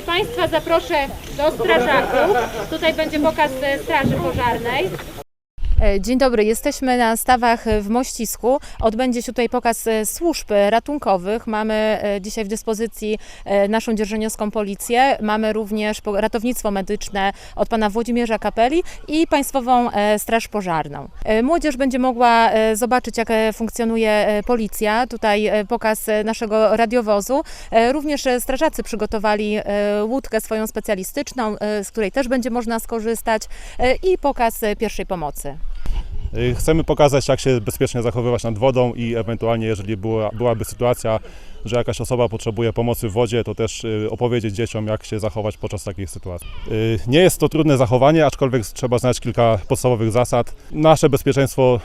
I Państwa zaproszę do strażaków. Tutaj będzie pokaz e, Straży Pożarnej. E, Dzień dobry, jesteśmy na stawach w Mościsku. Odbędzie się tutaj pokaz e, służb ratunkowych. Mamy e, dzisiaj w dyspozycji naszą dzierżoniowską policję. Mamy również ratownictwo medyczne od pana Włodzimierza Kapeli i Państwową Straż Pożarną. Młodzież będzie mogła zobaczyć, jak funkcjonuje policja. Tutaj pokaz naszego radiowozu. Również strażacy przygotowali łódkę swoją specjalistyczną, z której też będzie można skorzystać i pokaz pierwszej pomocy. Y, Chcemy pokazać, jak się bezpiecznie zachowywać nad wodą i ewentualnie, jeżeli była, byłaby sytuacja, że jakaś osoba potrzebuje pomocy w wodzie, to też y, opowiedzieć dzieciom, jak się zachować podczas takiej sytuacji. Y, Nie jest to trudne zachowanie, aczkolwiek trzeba znać kilka podstawowych zasad. Nasze bezpieczeństwo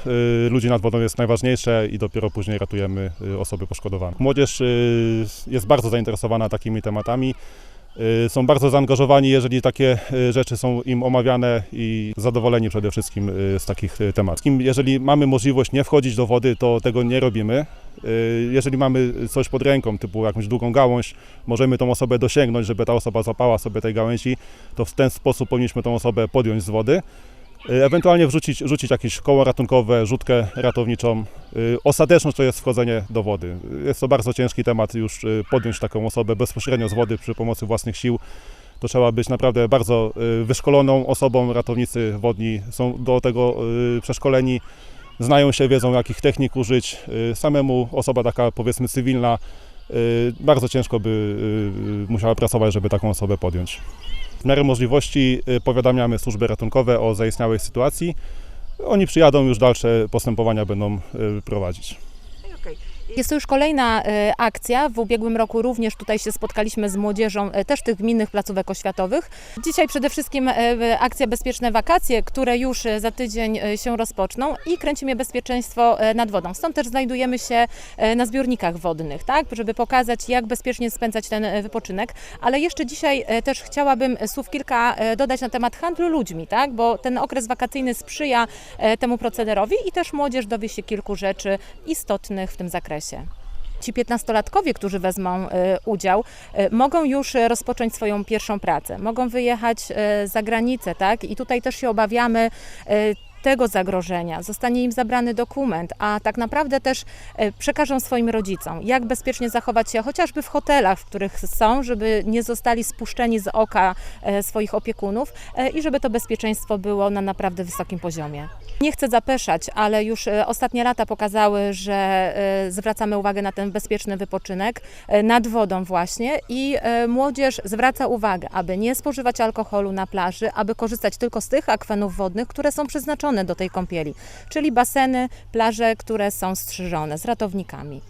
ludzi nad wodą jest najważniejsze i dopiero później ratujemy osoby poszkodowane. Młodzież jest bardzo zainteresowana takimi tematami. Y, Są bardzo zaangażowani, jeżeli takie y, rzeczy są im omawiane i zadowoleni przede wszystkim y, z takich tematów. Jeżeli mamy możliwość nie wchodzić do wody, to tego nie robimy. Jeżeli mamy coś pod ręką, typu jakąś długą gałąź, możemy tą osobę dosięgnąć, żeby ta osoba złapała sobie tej gałęzi, to w ten sposób powinniśmy tą osobę podjąć z wody. Y, Ewentualnie wrzucić, rzucić jakieś koło ratunkowe, rzutkę ratowniczą. Y, Ostateczność to jest wchodzenie do wody. Jest to bardzo ciężki temat już y, podjąć taką osobę bezpośrednio z wody przy pomocy własnych sił. To trzeba być naprawdę bardzo y, wyszkoloną osobą. Ratownicy wodni są do tego y, przeszkoleni, znają się, wiedzą jakich technik użyć. Y, Samemu osoba taka powiedzmy cywilna y, bardzo ciężko by y, musiała pracować, żeby taką osobę podjąć. W miarę możliwości y, powiadamiamy służby ratunkowe o zaistniałej sytuacji. Oni przyjadą, już dalsze postępowania będą y, prowadzić. Jest to już kolejna e, akcja. W ubiegłym roku również tutaj się spotkaliśmy z młodzieżą e, też tych gminnych placówek oświatowych. Dzisiaj przede wszystkim e, akcja Bezpieczne Wakacje, które już za tydzień się rozpoczną i kręcimy bezpieczeństwo nad wodą. Stąd też znajdujemy się na zbiornikach wodnych, tak, żeby pokazać jak bezpiecznie spędzać ten wypoczynek. Ale jeszcze dzisiaj też chciałabym słów kilka dodać na temat handlu ludźmi, tak, bo ten okres wakacyjny sprzyja temu procederowi i też młodzież dowie się kilku rzeczy istotnych w tym zakresie. Ci 15-latkowie, którzy wezmą e, udział, e, mogą już e, rozpocząć swoją pierwszą pracę, mogą wyjechać za granicę, tak? I tutaj też się obawiamy tego zagrożenia, zostanie im zabrany dokument, a tak naprawdę też e, przekażą swoim rodzicom, jak bezpiecznie zachować się chociażby w hotelach, w których są, żeby nie zostali spuszczeni z oka e, swoich opiekunów e, i żeby to bezpieczeństwo było na naprawdę wysokim poziomie. Nie chcę zapeszać, ale już ostatnie lata pokazały, że zwracamy uwagę na ten bezpieczny wypoczynek nad wodą właśnie i młodzież zwraca uwagę, aby nie spożywać alkoholu na plaży, aby korzystać tylko z tych akwenów wodnych, które są przeznaczone do tej kąpieli, czyli baseny, plaże, które są strzyżone z ratownikami.